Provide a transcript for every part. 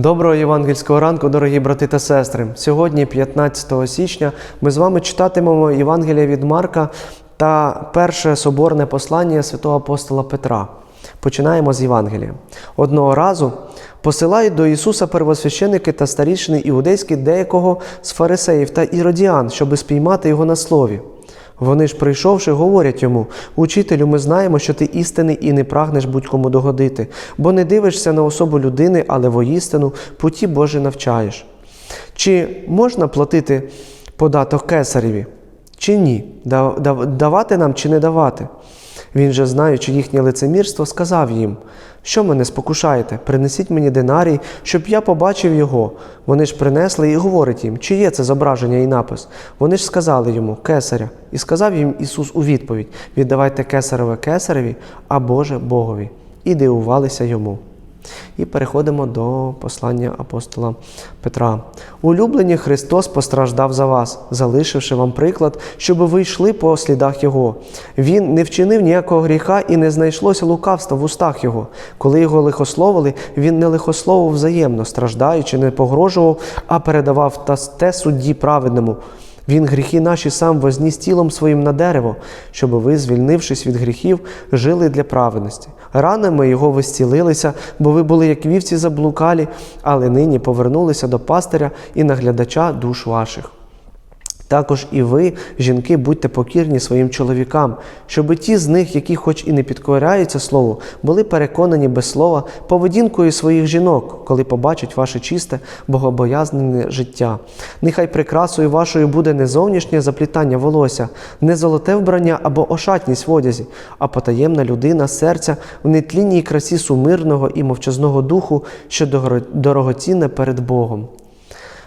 Доброго євангельського ранку, дорогі брати та сестри. Сьогодні, 15 січня, ми з вами читатимемо Євангелія від Марка та перше соборне послання святого апостола Петра. Починаємо з Євангелія. Одного разу посилають до Ісуса первосвященики та старішини іудейські деякого з фарисеїв та іродіан, щоби спіймати його на слові. Вони ж, прийшовши, говорять йому: Учителю, ми знаємо, що ти істинний і не прагнеш будь-кому догодити, бо не дивишся на особу людини, але воістину путі Божі навчаєш. Чи можна платити податок кесареві? Чи ні? Да- да- Давати нам чи не давати? Він же, знаючи їхнє лицемірство, сказав їм: Що мене спокушаєте? Принесіть мені динарій, щоб я побачив його. Вони ж принесли і говорить їм, чи є це зображення і напис. Вони ж сказали йому кесаря, і сказав їм Ісус у відповідь: Віддавайте кесареве кесареві, а Боже Богові. І дивувалися йому. І переходимо до послання апостола Петра. Улюблені Христос постраждав за вас, залишивши вам приклад, щоб ви йшли по слідах Його. Він не вчинив ніякого гріха і не знайшлося лукавства в устах Його. Коли його лихословили, він не лихословив взаємно, страждаючи, не погрожував, а передавав те судді праведному. Він гріхи наші сам возніс тілом своїм на дерево, щоб ви, звільнившись від гріхів, жили для праведності. Ранами його ви зцілилися, бо ви були як вівці заблукалі, але нині повернулися до пастиря і наглядача душ ваших. Також і ви, жінки, будьте покірні своїм чоловікам, щоби ті з них, які хоч і не підкоряються слову, були переконані без слова поведінкою своїх жінок, коли побачать ваше чисте, богобоязнене життя. Нехай прикрасою вашою буде не зовнішнє заплітання волосся, не золоте вбрання або ошатність в одязі, а потаємна людина серця в нетлінній красі сумирного і мовчазного духу, що дорогоцінне перед Богом.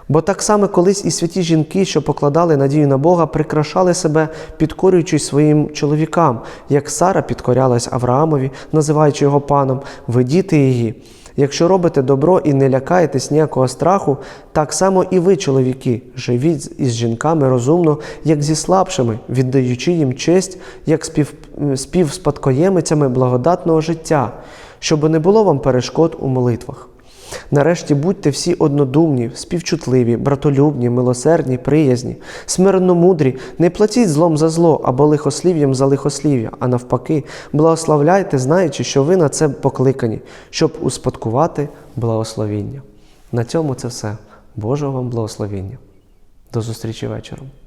Бо так само колись і святі жінки, що покладали надію на Бога, прикрашали себе, підкорюючись своїм чоловікам, як Сара підкорялась Авраамові, називаючи його паном, ведіти її. Якщо робите добро і не лякаєтесь ніякого страху, так само і ви, чоловіки, живіть із жінками розумно, як зі слабшими, віддаючи їм честь, як спів, співспадкоємицями благодатного життя, щоб не було вам перешкод у молитвах. Нарешті будьте всі однодумні, співчутливі, братолюбні, милосердні, приязні, смиренномудрі, не платіть злом за зло або лихослів'ям за лихослів'я, а навпаки, благословляйте, знаючи, що ви на це покликані, щоб успадкувати благословіння. На цьому це все. Божого вам благословіння. До зустрічі вечором.